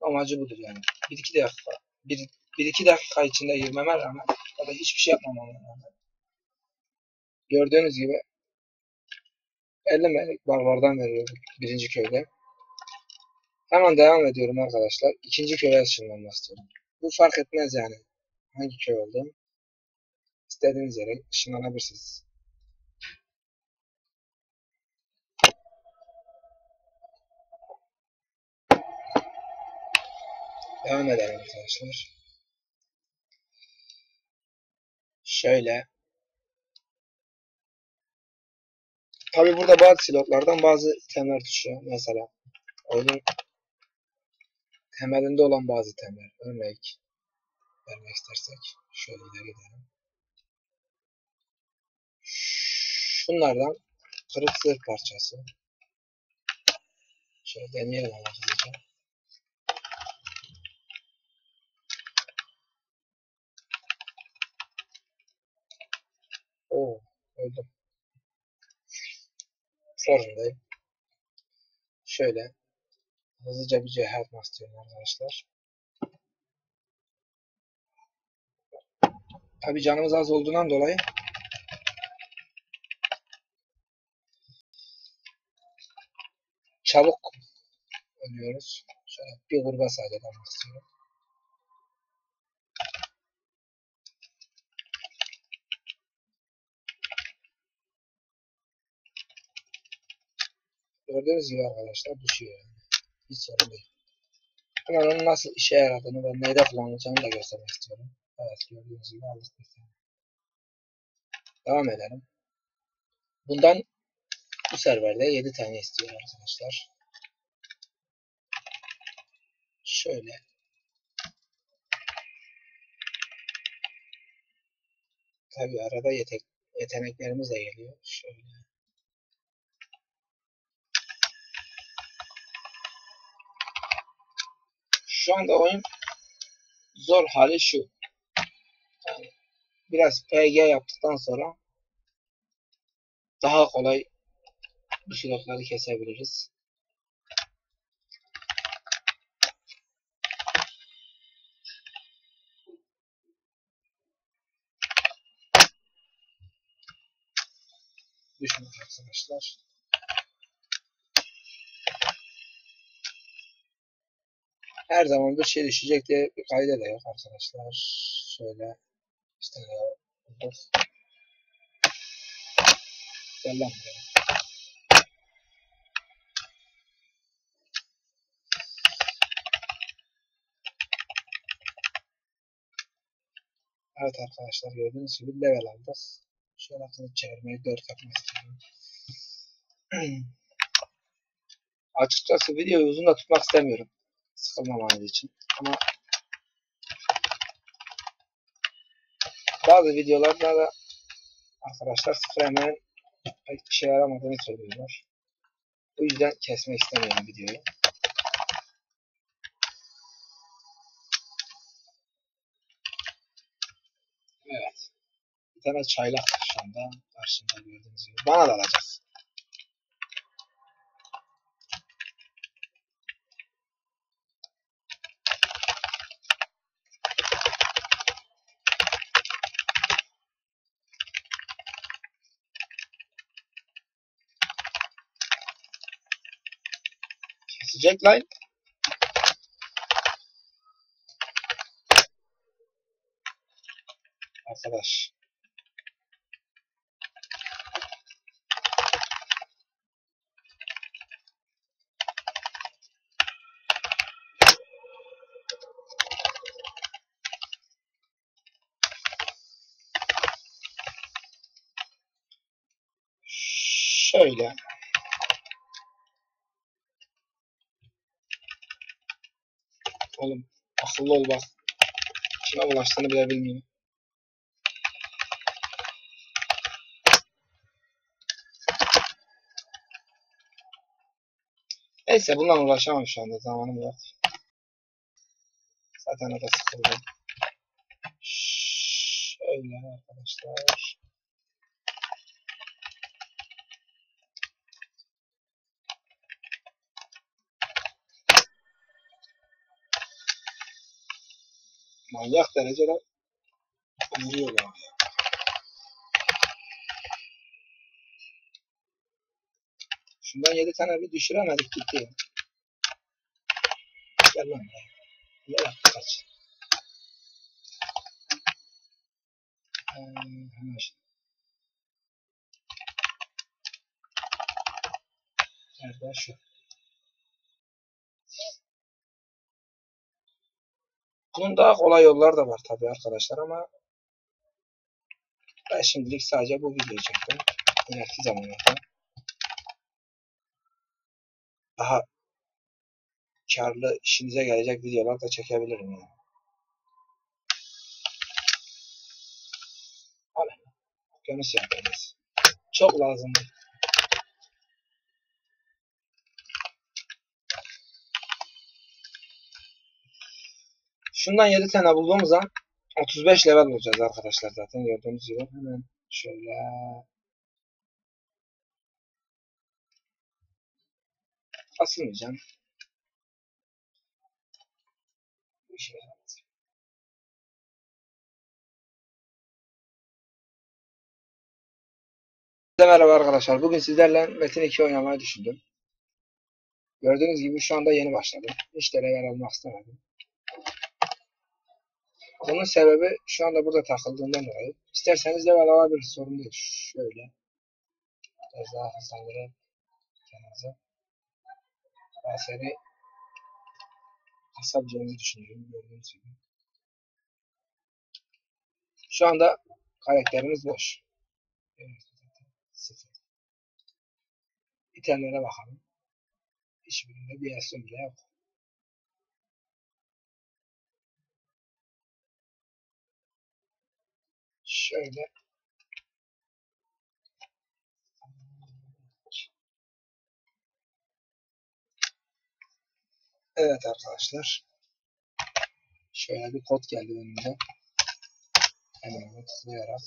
Amacı budur yani. 1-2 dakika. 1-2 dakika içinde girmeme rağmen ya da hiçbir şey yapmamama rağmen. Gördüğünüz gibi 50 melik barbardan veriyorum birinci köyde. Hemen devam ediyorum arkadaşlar. İkinci köye ışınlanmak istiyorum. Bu fark etmez yani. Hangi köy olduğum. İstediğiniz yere ışınlanabilirsiniz. Devam edelim arkadaşlar. Şöyle. Tabi burada bazı slotlardan bazı itemler düşüyor. Mesela oyunun temelinde olan bazı itemler. Örnek vermek istersek şöyle ileri gidelim. Şunlardan kırık zırh parçası. Şöyle deneyelim ama hızlıca. Oo, öldüm. Sorundayım. Şöyle hızlıca bir cihaz istiyorum arkadaşlar. Tabi canımız az olduğundan dolayı çabuk ölüyoruz. Şöyle bir kurbağa sadece almak. Gördüğünüz gibi arkadaşlar düşüyor yani. Hiç sorun değil. Hemen onun nasıl işe yaradığını ve neyde kullanılacağını da göstermek istiyorum. Evet gördüğünüz gibi aldık. Devam edelim. Bundan bu serverde 7 tane istiyor arkadaşlar. Şöyle. Tabi arada yetek, yeteneklerimiz de geliyor. Şöyle. Şu anda oyun zor hali şu. Yani biraz PG yaptıktan sonra daha kolay bu silahları kesebiliriz. Düşünün arkadaşlar. Her zaman şey düşecek diye bir kayda da yok arkadaşlar. Şöyle işte bulduk. Gel lan buraya. Evet arkadaşlar gördüğünüz gibi level aldık. Şöyle kılıç çevirmeyi 4 yapmak istiyorum. Açıkçası videoyu uzun da tutmak istemiyorum. Sıkılmamanız için. Ama bazı videolarda da arkadaşlar sıfır hemen pek bir şey yaramadığını söylüyorlar. Bu yüzden kesmek istemiyorum videoyu. Evet. Bir tane çaylak şu anda. Karşımda gördüğünüz gibi. Bana da alacak. Kesecek lan. Arkadaş. Şöyle. Oğlum akıllı ol bak. Kime bulaştığını bile bilmiyor. Neyse bundan uğraşamam şu anda zamanım yok. Zaten o da sıkıldı. Şöyle arkadaşlar. Manyak derecede vuruyorlar. Şundan 7 tane bir düşüremedik gitti ya. Gel lan ya. Ne yaptı kaç? Nerede şu? Bunun daha kolay yolları da var tabii arkadaşlar ama ben şimdilik sadece bu videoyu çektim. İleriki zamanlarda daha karlı işinize gelecek videolar da çekebilirim yani. Okyanus yapacağız. Çok lazım. Şundan 7 tane bulduğumuz an 35 level olacağız arkadaşlar zaten gördüğünüz gibi. Hemen şöyle asılmayacağım. Bir şey Merhaba arkadaşlar. Bugün sizlerle Metin 2 oynamayı düşündüm. Gördüğünüz gibi şu anda yeni başladım. Hiç de level almak istemedim. Bunun sebebi şu anda burada takıldığından dolayı. İsterseniz level alabiliriz. Sorun değil. Şöyle. Biraz daha hızlandırayım. Kendinize. Daha seri kasabileceğimizi düşünüyorum. Gördüğünüz gibi. Şu anda karakterimiz boş. Sıfır. İtemlere bakalım. Hiçbirinde bir reaksiyon bile yok. Şöyle Evet arkadaşlar. Şöyle bir kod geldi önümde. Hemen tıklayarak